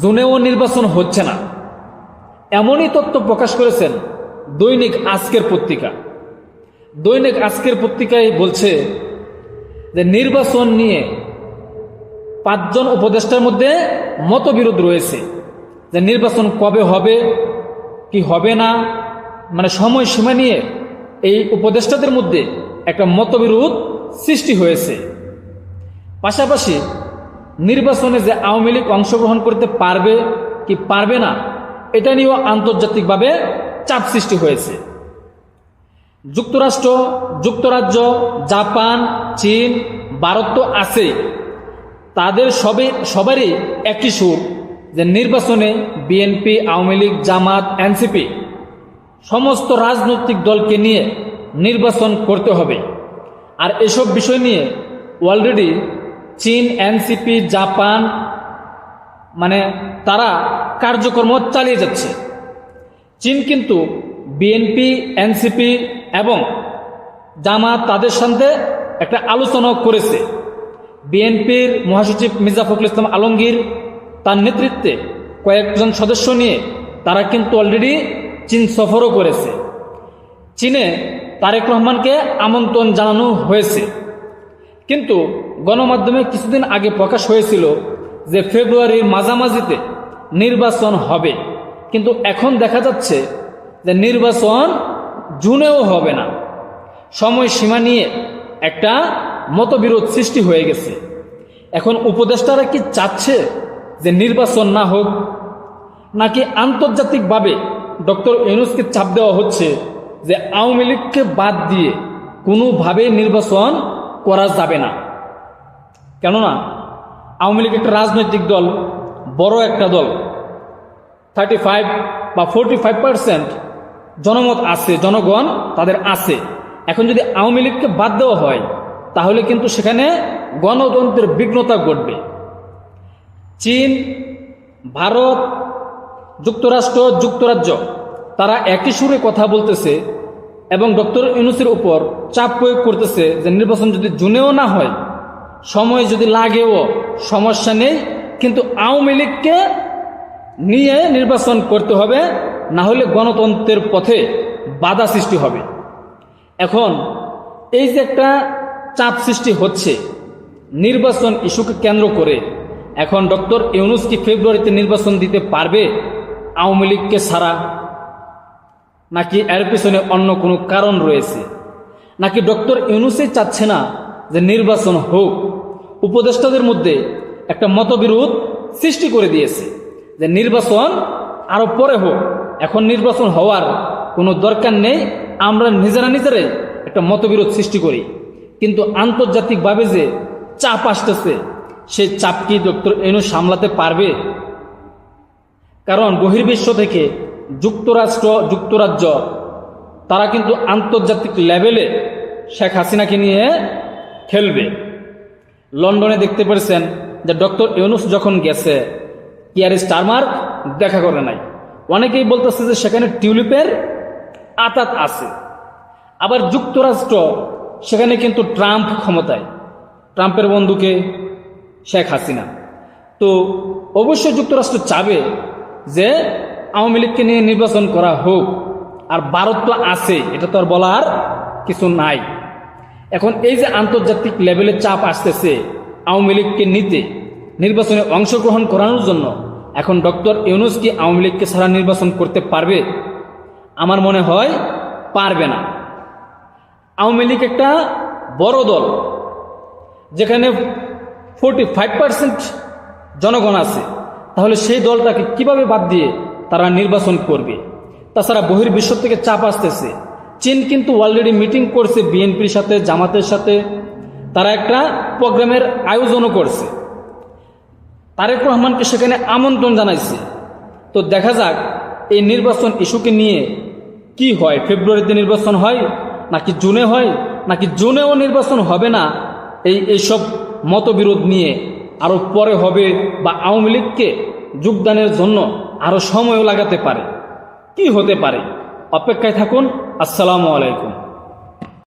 জুনেও নির্বাচন হচ্ছে না। এমনই তথ্য প্রকাশ করেছেন দৈনিক আজকের পত্রিকা। দৈনিক আজকের পত্রিকায় বলছে যে নির্বাচন নিয়ে পাঁচজন উপদেষ্টার মধ্যে মতবিরোধ রয়েছে যে নির্বাচন কবে হবে, কি হবে না মানে সময়সীমা নিয়ে এই উপদেষ্টাদের মধ্যে একটা মতবিরোধ সৃষ্টি হয়েছে। পাশাপাশি নির্বাচনে যে আওয়ামী লীগ অংশগ্রহণ করতে পারবে কি পারবে না, এটা নিয়েও আন্তর্জাতিকভাবে চাপ সৃষ্টি হয়েছে। যুক্তরাষ্ট্র, যুক্তরাজ্য, জাপান, চীন, ভারত তো আছেই তাদের সবে, সবারই একই সুর যে নির্বাচনে BNP, Awami league, Jamaat, NCP সমস্ত রাজনৈতিক দলকে নিয়ে নির্বাচন করতে হবে। আর এসব বিষয় নিয়ে অলরেডি চীন, এনসিপি, জাপান মানে তারা কার্যক্রম চালিয়ে যাচ্ছে। চীন কিন্তু বিএনপি, এনসিপি এবং জামাত তাদের সাথে একটা আলোচনা করেছে। বিএনপির মহাসচিব মির্জা ফখরুল ইসলাম আলমগীর তার নেতৃত্বে কয়েকজন সদস্য নিয়ে তারা কিন্তু অলরেডি চীন সফরও করেছে। চীনে তারেক রহমানকে আমন্ত্রণ জানানো হয়েছে। কিন্তু গণমাধ্যমে কিছুদিন আগে প্রকাশ হয়েছিল যে ফেব্রুয়ারির মাঝামাঝিতে নির্বাচন হবে। কিন্তু এখন দেখা যাচ্ছে যে নির্বাচন জুনেও হবে না। সময়সীমা নিয়ে একটা মতবিরোধ সৃষ্টি হয়ে গেছে। এখন উপদেষ্টারা কি চাচ্ছে যে নির্বাচন না হোক? নাকি আন্তর্জাতিকভাবে ডক্টর ইউনুসকে চাপ দেওয়া হচ্ছে যে আওয়ামী লীগকে বাদ দিয়ে কোনোভাবে নির্বাচন করা যাবে না। কেননা, আওয়ামী লীগ একটা রাজনৈতিক দল, বড় একটা দল। থার্টি ফাইভ বা ফোরটি ফাইভ পার্সেন্ট জনমত আছে, জনগণ তাদের আছে। এখন যদি আওয়ামী লীগকে বাদ দেওয়া হয়, তাহলে কিন্তু সেখানে গণতন্ত্রের বিঘ্নতা ঘটবে। চীন, ভারত, যুক্তরাষ্ট্র, যুক্তরাজ্য, তারা একই সুরে কথা বলতেছে এবং ডক্টর ইউনুসের উপর চাপ প্রয়োগ করতেছে যে নির্বাচন যদি জুনেও না হয়, সময় যদি লাগেও, সমস্যা নেই, কিন্তু আওয়ামী লীগকে নিয়ে নির্বাচন করতে হবে, না হলে গণতন্ত্রের পথে বাধা সৃষ্টি হবে। এখন এই যে একটা চাপ সৃষ্টি হচ্ছে, নির্বাচন ইস্যুকে কেন্দ্র করে, এখন ডক্টর ইউনুস কি ফেব্রুয়ারিতে নির্বাচন দিতে পারবে আওয়ামী লীগকে ছাড়া? নাকি এর পিছনে অন্য কোনো কারণ রয়েছে? নাকি ডক্টর ইউনুসই চাচ্ছে না যে নির্বাচন হোক? উপদেষ্টাদের মধ্যে একটা মতবিরোধ সৃষ্টি করে দিয়েছে যে নির্বাচন আরও পরে হোক। এখন নির্বাচন হওয়ার কোনো দরকার নেই। আমরা নিজেরা নিজেরাই একটা মতবিরোধ সৃষ্টি করি। কিন্তু আন্তর্জাতিকভাবে যে চাপ আসতেছে, সেই চাপ কি ডক্টর ইউনুস সামলাতে পারবে? কারণ বহির্বিশ্ব থেকে যুক্তরাষ্ট্র, যুক্তরাজ্য, তারা কিন্তু আন্তর্জাতিক লেভেলে শেখ হাসিনাকে নিয়ে খেলবে। লন্ডনে দেখতে পেরেছেন যে ডক্টর ইউনুস যখন গেছে কিয়ার স্টারমার্ক দেখা করে নাই। অনেকেই বলতেছে যে সেখানে টিউলিপের আতাত আছে। আবার যুক্তরাষ্ট্র, সেখানে কিন্তু ট্রাম্প ক্ষমতায়। ট্রাম্পের বন্ধুকে শেখ হাসিনা। তো অবশ্যই যুক্তরাষ্ট্র চাবে যে আওয়ামী লীগকে নিয়ে নির্বাচন করা হোক, আর ভারত তো আছে, এটা তো আর বলার কিছু নাই। এখন এই যে আন্তর্জাতিক লেভেলে চাপ আসতেছে আওয়ামী লীগকে নিতে, নির্বাচনে অংশগ্রহণ করানোর জন্য, এখন ডক্টর ইউনুস কি আওয়ামী লীগকে ছাড়া নির্বাচন করতে পারবে? আমার মনে হয় পারবে না। আওয়ামী লীগ একটা বড় দল, যেখানে ফোরটি ফাইভ পার্সেন্ট জনগণ আছে, তাহলে সেই দলটাকে কীভাবে বাদ দিয়ে তারা নির্বাচন করবে। তাছাড়া বহির্বিশ্ব থেকে চাপ আসতেছে। চীন কিন্তু অলরেডি মিটিং করছে বিএনপির সাথে, জামাতের সাথে। তারা একটা প্রোগ্রামের আয়োজনও করছে। তারেক রহমানকে সেখানে আমন্ত্রণ জানাইছে। তো দেখা যাক এই নির্বাচন ইস্যুকে নিয়ে কি হয়। ফেব্রুয়ারিতে নির্বাচন হয়, নাকি জুনে হয়, নাকি জুনেও নির্বাচন হবে না, এই এইসব মতবিরোধ নিয়ে আরও পরে হবে বা আওয়ামী লীগকে যোগদানের জন্য আরও সময়ও লাগাতে পারে। কি হতে পারে? অপেক্ষায় থাকুন। আসসালামু আলাইকুম।